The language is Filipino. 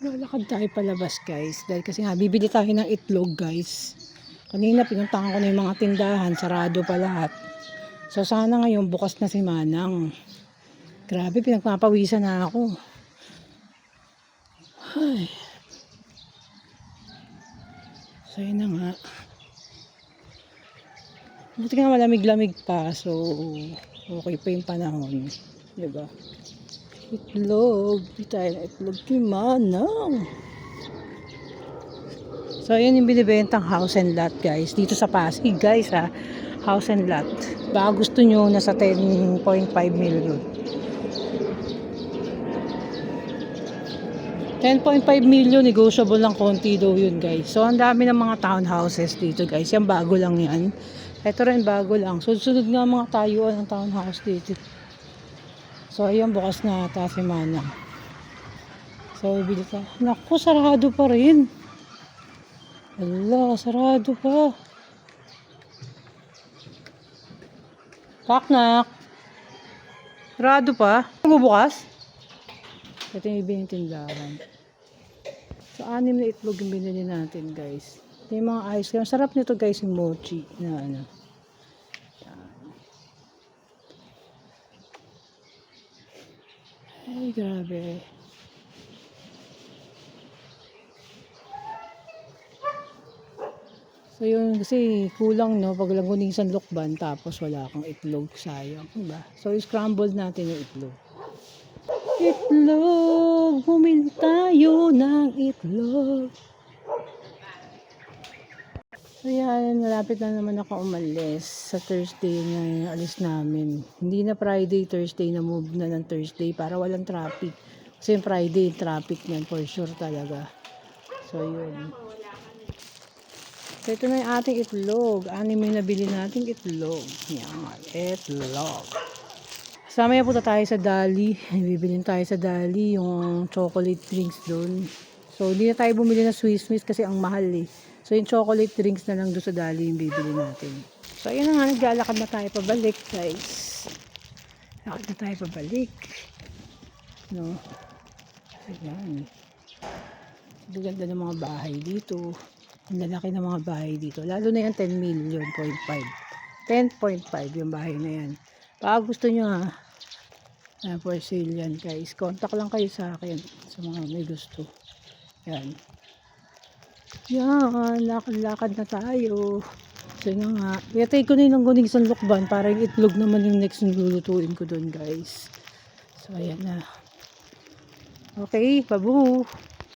Lalakad tayo palabas guys. Dahil kasi nga, bibili tayo ng itlog guys. Kanina pinuntahan ko na yung mga tindahan. Sarado pa lahat. So sana ngayon bukas na si Manang. Grabe, pinagpapawisan na ako. Ay. So yun na nga. Buti nga malamig-lamig pa. So okay pa yung panahon. Diba? Itlog. Tayo na itlog kay Manang. So, ayan yung binibentang house and lot, guys. Dito sa Pasig, guys, ha. House and lot. Baka gusto nyo, nasa 10.5 million. 10.5 million, negotiable lang konti daw yun, guys. So, ang dami ng mga townhouses dito, guys. Yan, bago lang yan. Ito rin, bago lang. Sunod-sunod nga mga tayuan ng townhouse dito. So, ayun, bukas na ata si Manang. So, bibili ka. Naku, sarado pa rin. Ala, sarado pa. Kaknak. Sarado pa. Magbubukas? Ito yung ibig tindahan. So, anim na itlog yung binili natin, guys. Ito yung mga ice cream. Sarap nito, guys, yung mochi na ano. Ay, grabe. So yun, kasi kulang no, pag langunisan lukban tapos wala kang itlog, sayang, diba? So scrambled natin yung itlog. Itlog, bumili tayo ng itlog. So yan, malapit na naman ako umalis sa Thursday na alis namin. Hindi na Friday, Thursday na move na ng Thursday para walang traffic. Kasi yung Friday, traffic yan for sure talaga. So yun. So ito na yung ating itlog. Anim yung nabili nating itlog. Yan, itlog. So mamaya punta tayo sa Dali. Bibilin tayo sa Dali yung chocolate drinks doon. So hindi na tayo bumili ng Swiss Miss kasi ang mahal eh. So yung chocolate drinks na lang doon sa Dali yung bibili natin. So ayun na nga, naglalakad na tayo pabalik guys. Lakad na tayo pabalik. No? Ayan. Ang ganda ng mga bahay dito. Ang lalaki ng mga bahay dito. Lalo na yung 10 million, 0.5. 10.5 yung bahay na yan. Baka gusto nyo ha, uh, for sale yan guys. Contact lang kayo sa akin sa mga may gusto. Yan. Yan, lakad-lakad na tayo. So yun nga. Kaya ko na yung guning isang lukban para yung itlog naman yung next lulutuin ko doon guys. So ayan na. Okay, babu.